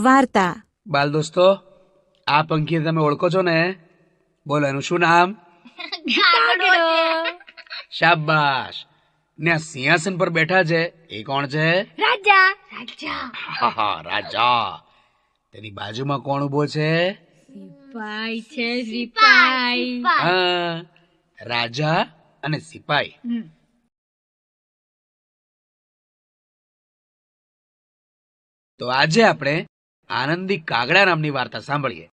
વાર્તા. બાલ દોસ્તો આ પંખી તમે ઓળખો છો ને? બોલો એનું શું નામ? શાબાશ. ને આ સિંહાસન પર બેઠા છે એ કોણ છે? રાજા. રાજા. હા રાજા. તેની બાજુમાં કોણ ઊભો છે? સિપાઈ છે સિપાઈ હા રાજા અને સિપાઈ. તો આજે આપણે આનંદી કાગડા નામની વાર્તા સાંભળીએ.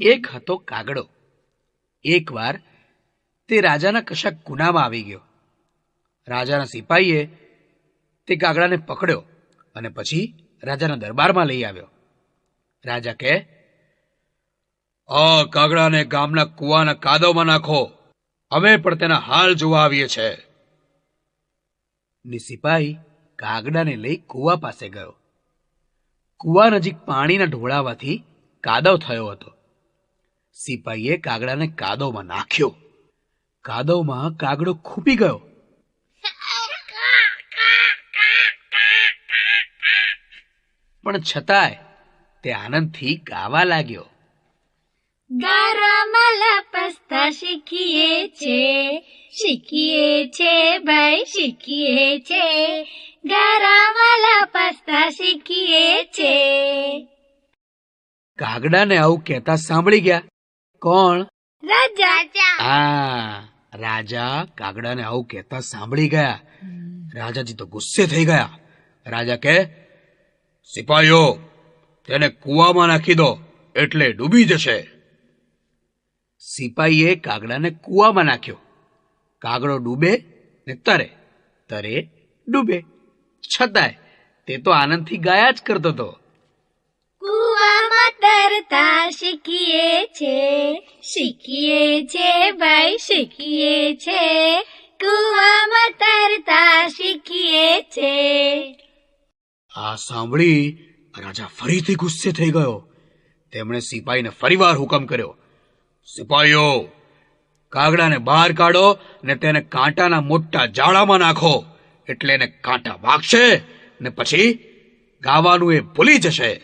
એક હતો કાગડો. એકવાર તે રાજાના કશાક ગુનામાં આવી ગયો. રાજાના સિપાહીએ તે કાગડાને પકડ્યો અને પછી રાજાના દરબારમાં લઈ આવ્યો. રાજા કહે, આ કાગડાને ગામના કુવાના કાદવમાં નાખો. અમે પણ તેના હાલ જોવા આવીએ છે ને સિપાહી કાગડાને લઈ કુવા પાસે ગયો. કુવા નજીક પાણીના ઢોળાવાથી કાદવ થયો હતો. સિપાહીએ કાગડાને કાદવમાં નાખ્યો. કાદવમાં કાગડો ખૂપી ગયો. પણ છતાંય તે આનંદથી ગાવા લાગ્યો. ગારામાં પસ્તા શીખીએ છે શીખીએ છે ભાઈ શીખીએ છે. ગરમલ પસ્તા શીખીએ છે. કાગડાને આવું કહેતા સાંભળી ગયા. કોણ? રાજા હા રાજા કાગડાને આવું કહેતા સાંભળી ગયા. રાજાજી તો ગુસ્સે થઈ ગયા. રાજા કે સિપાહીઓ તેને કૂવામાં નાખી દો એટલે ડૂબી જશે. સિપાહીએ કાગડાને કૂવામાં નાખ્યો. કાગડો ડૂબે ને તરે તરે ડૂબે. છતાંય તે તો આનંદથી ગાયા જ કરતો હતો. કૂવામાં તરતા શીખીએ છે શીખીએ છે ભાઈ શીખીએ છે. કુવામાં તરતા શીખીએ છે. આ સાંભળી રાજા ફરીથી ગુસ્સે થઈ ગયો. તેમણે સિપાહીને ફરીવાર હુકમ કર્યો. સિપાહીઓ કાગડાને બહાર કાઢો ને તેને કાંટાના મોટા જાળામાં નાખો. એટલે એને કાંટા વાગશે ને પછી ગાવાનું એ ભૂલી જશે.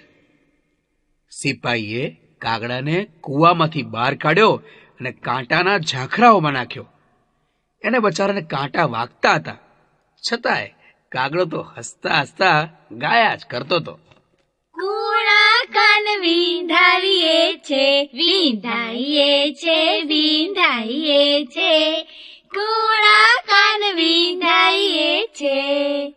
સિપાહીએ કાગડાને કૂવામાંથી બહાર કાઢ્યો અને કાંટાના ઝાંખરાઓમાં નાખ્યો. એને બચારાને કાંટા વાગતા હતા. છતાંય કાગડો તો હસતા હસતા ગાયા જ કરતો હતો. છે વિંધાઈએ છે વિંધાઈએ છે. કુણા કાન વિંધાઈએ છે.